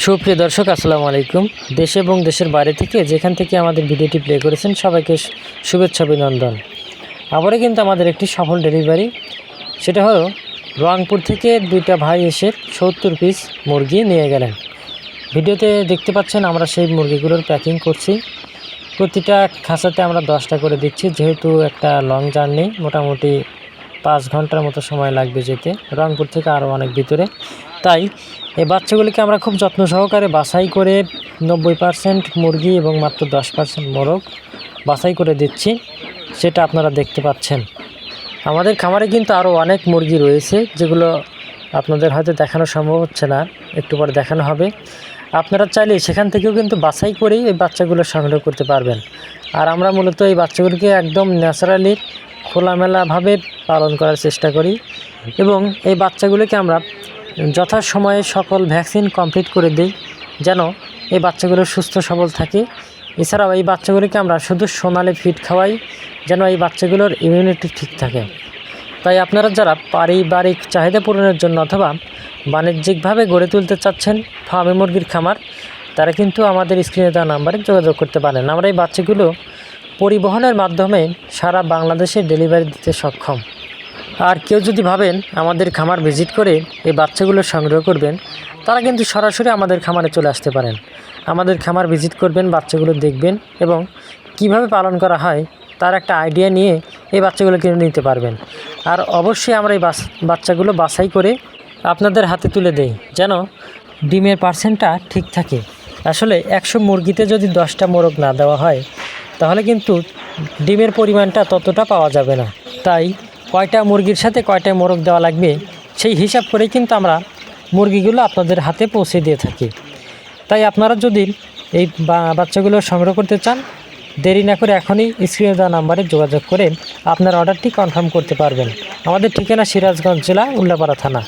সুপ্রিয় দর্শক, আসসালামু আলাইকুম। দেশ এবং দেশের বাইরে থেকে যেখান থেকে আমাদের ভিডিওটি প্লে করেছেন, সবাইকে শুভেচ্ছা, অভিনন্দন। আবারও কিন্তু আমাদের একটি সফল ডেলিভারি সেটা হলো রংপুর থেকে দুইটা ভাই এসে সত্তর পিস মুরগি নিয়ে গেলেন। ভিডিওতে দেখতে পাচ্ছেন, আমরা সেই মুরগিগুলোর প্যাকিং করছি। প্রতিটা খাঁচাতে আমরা দশটা করে দিচ্ছি, যেহেতু একটা লং জার্নি মোটামুটি পাঁচ ঘণ্টার মতো সময় লাগবে যেতে। রংপুর থেকে আরও অনেক ভিতরে। তাই এই বাচ্চাগুলিকে আমরা খুব যত্ন সহকারে বাছাই করে নব্বই পার্সেন্ট মুরগি এবং মাত্র দশ পার্সেন্ট মোরগ বাছাই করে দিচ্ছি। সেটা আপনারা দেখতে পাচ্ছেন। আমাদের খামারে কিন্তু আরও অনেক মুরগি রয়েছে, যেগুলো আপনাদের হয়তো দেখানো সম্ভব হচ্ছে না, একটু পরে দেখানো হবে। আপনারা চাইলে সেখান থেকেও কিন্তু বাছাই করেই এই বাচ্চাগুলো সংগ্রহ করতে পারবেন। আর আমরা মূলত এই বাচ্চাগুলোকে একদম ন্যাচারালি খোলামেলাভাবে পালন করার চেষ্টা করি এবং এই বাচ্চাগুলোকে আমরা যথাসময়ে সকল ভ্যাকসিন কমপ্লিট করে দিই, যেন এই বাচ্চাগুলো সুস্থ সবল থাকে। এছাড়াও এই বাচ্চাগুলোকে আমরা শুধু সোনালি ফিড খাওয়াই, যেন এই বাচ্চাগুলোর ইমিউনিটি ঠিক থাকে। তাই আপনারা যারা পারিবারিক চাহিদা পূরণের জন্য অথবা বাণিজ্যিকভাবে গড়ে তুলতে চাচ্ছেন ফার্মে মুরগির খামার, তারা কিন্তু আমাদের স্ক্রিনে দেওয়া নাম্বারে যোগাযোগ করতে পারেন। আমরা এই বাচ্চাগুলো পরিবহনের মাধ্যমে সারা বাংলাদেশে ডেলিভারি দিতে সক্ষম। আর কেউ যদি ভাবেন আমাদের খামার ভিজিট করে এই বাচ্চাগুলো সংগ্রহ করবেন, তারা কিন্তু সরাসরি আমাদের খামারে চলে আসতে পারেন। আমাদের খামার ভিজিট করবেন, বাচ্চাগুলো দেখবেন এবং কীভাবে পালন করা হয় তার একটা আইডিয়া নিয়ে এই বাচ্চাগুলো কিনে নিতে পারবেন। আর অবশ্যই আমরা এই বাচ্চাগুলো বাছাই করে আপনাদের হাতে তুলে দেই, যেন ডিমের পার্সেন্টটা ঠিক থাকে। আসলে একশো মুরগিতে যদি দশটা মোরগ না দেওয়া হয়, তাহলে কিন্তু ডিমের পরিমাণটা ততটা পাওয়া যাবে না। তাই কয়টা মুরগির সাথে কয়টা মোরগ দেওয়া লাগবে, সেই হিসাব করে কিন্তু আমরা মুরগিগুলো আপনাদের হাতে পৌঁছে দিয়ে থাকি। তাই আপনারা যদি এই বাচ্চাগুলো সংগ্রহ করতে চান, দেরি না করে এখনই স্ক্রিনে দেওয়া নাম্বারে যোগাযোগ করে আপনার অর্ডারটি কনফার্ম করতে পারবেন। আমাদের ঠিকানা সিরাজগঞ্জ জেলা, উল্লাপাড়া থানা।